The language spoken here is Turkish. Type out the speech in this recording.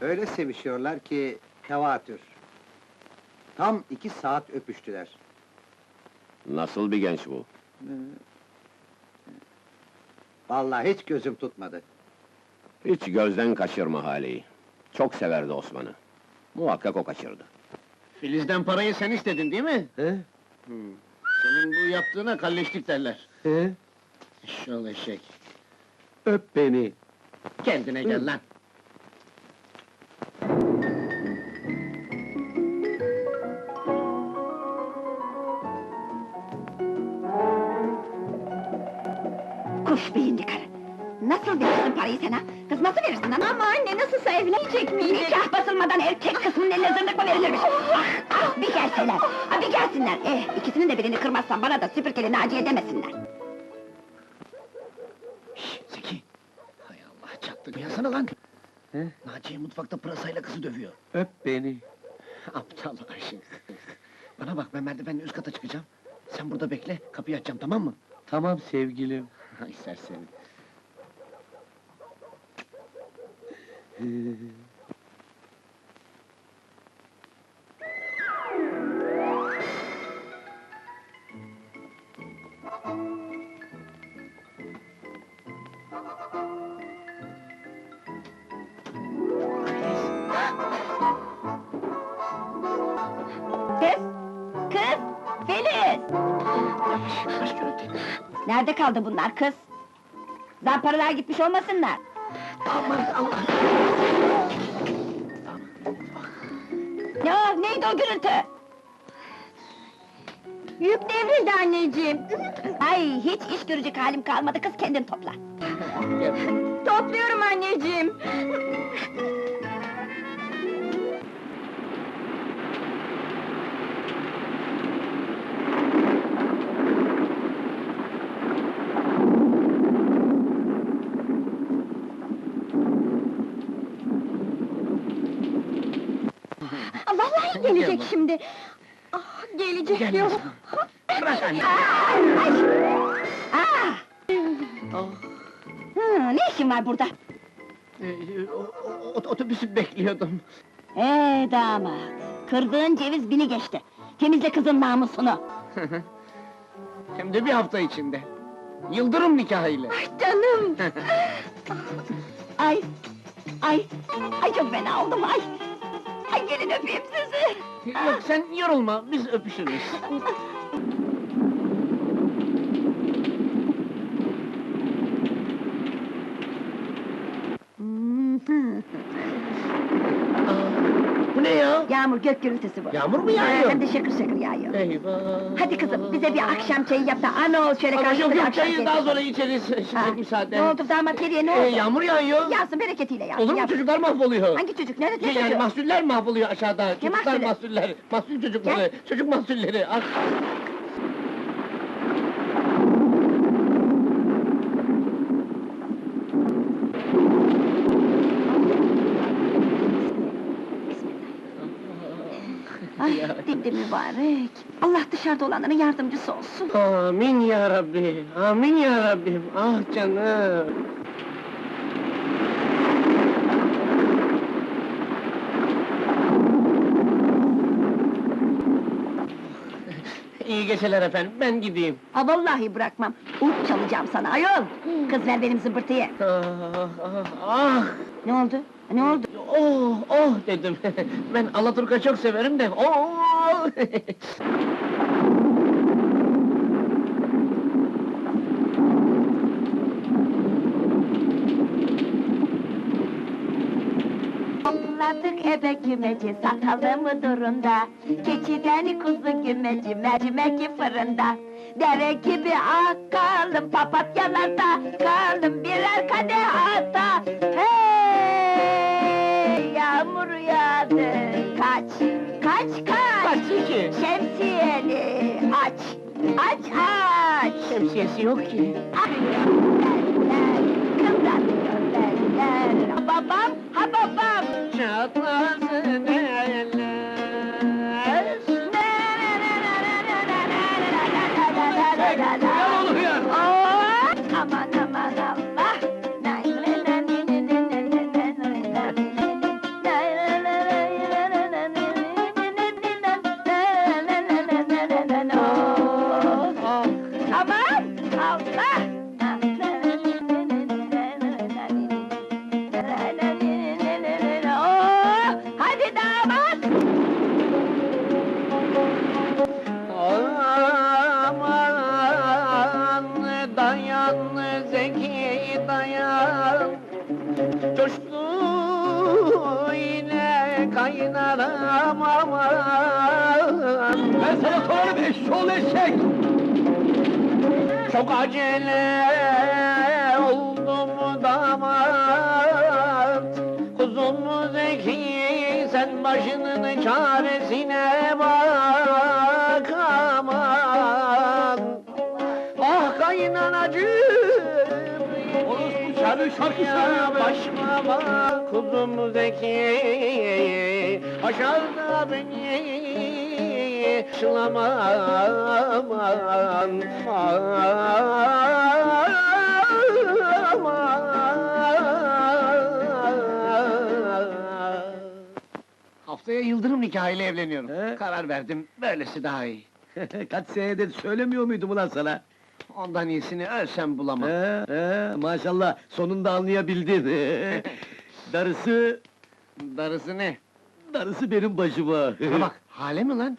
Öyle sevişiyorlar ki tevatür. Tam iki saat öpüştüler. Nasıl bir genç bu? Vallahi hiç gözüm tutmadı. Hiç gözden kaçırma Hale'yi. Çok severdi Osman'ı. Muhakkak o kaçırdı. Filiz'den parayı sen istedin değil mi? He? Senin bu yaptığına kalleşlik derler. He? Şol eşek. Öp beni. Kendine gel lan. Nasıl verirsin parayı sana? Kız nasıl verirsin lan? Ama anne, nasılsa evlenecek miyim? Nikah basılmadan erkek kısmının eline zırnık mı verilirmiş? ah, ah, bir gelseler! Ah, bir gelsinler! Eh, ikisinin de birini kırmazsan bana da süpürgeli Naciye demesinler! Şşş, Zeki! Hay Allah, çattı. Uyansana lan! He? Naciye mutfakta pırasayla kızı dövüyor. Öp beni. Aptal aşık! Bana bak, ben merdivenle üst kata çıkacağım. Sen burada bekle, kapıyı açacağım, tamam mı? Tamam sevgilim. Ay serseri! Kız! Kız! Filiz! Nerede kaldı bunlar kız? Zamparalar gitmiş olmasınlar? Aman Allah! Ne o, neydi o gürültü? Yük devrildi anneciğim. Ay, hiç iş görecek halim kalmadı, kız kendin topla. Topluyorum Vallahi gelecek şimdi. Ah, gelecek Gel diyor. kızım. Bırak anne! Ay! Ah! Oh, Hı, ne işin var burada? e, o- o- otobüsü bekliyordum. Ee damat, kırdığın ceviz bini geçti. Temizle kızın namusunu. Hem de bir hafta içinde. Yıldırım nikahıyla. Ay canım! ay, ay, ay çok fena oldum ay! Gelin öpeyim sizi! Yok sen yorulma, biz öpüşürüz. Bu ne ya? Yağmur gök gürültüsü bu. Yağmur mu Ha, yağıyor? Hem de şakır şakır yağıyor. Eyvah! Hadi kızım bize bir akşam çayı yap da ana ol şöyle Ama karşılıklı yok bir yok akşam çayı daha sonra içeriz. Şimdi müsaade. Ne oldu damat nereye ne oldu? Ee, yağmur yağıyor. Yağsın bereketiyle yağsın. Olur mu yap. çocuklar mahvoluyor? Hangi çocuk? Nerede Şey, ne yani çocuğu? mahsuller mahvoluyor aşağıda. Çocuklar mahsulü? mahsuller. Mahsul çocukları. Çocuk mahsulleri. Ah. Ay dindi mübarek. Allah dışarıda olanların yardımcısı olsun. Amin ya Rabbi. Amin ya Rabbim. Ah canım. İyi geceler efendim. Ben gideyim. Ha vallahi bırakmam. Ut çalacağım sana ayol. Kız ver benim zımbırtıyı. Ah, ah, ah. Ne oldu? Ne oldu? Oh, oh dedim. ben Alaturka çok severim de. Oh! Ebe kümeci satalım mı durumda Keçiden kuzu gümeci mercimek fırında Dere gibi akalım papatyalarda Kaldım birer kadeh ata Hey yağmur yağdı Kaç kaç kaç Kaç iki? Şemsiyeni aç Aç aç Şemsiyesi yok ki. Kıvranıyor beller. Ha babam, ha babam. Love. Coştu yine kaynanam aman Ben sana sorarım eşşoğlu eşek! Çok acele oldum damat. Kuzum zeki sen başının çaresine bak. Başıma bak kuzum Zeki Aşağıda beni Şılamam Haftaya Yıldırım nikahıyla evleniyorum. He? Karar verdim, böylesi daha iyi. Kaç senedir söylemiyor muydum ulan sana? Ondan iyisini ölsem bulamam. He, he, maşallah sonunda anlayabildin. darısı, Darısı ne? darısı benim başıma. Bana bak, hale mi lan?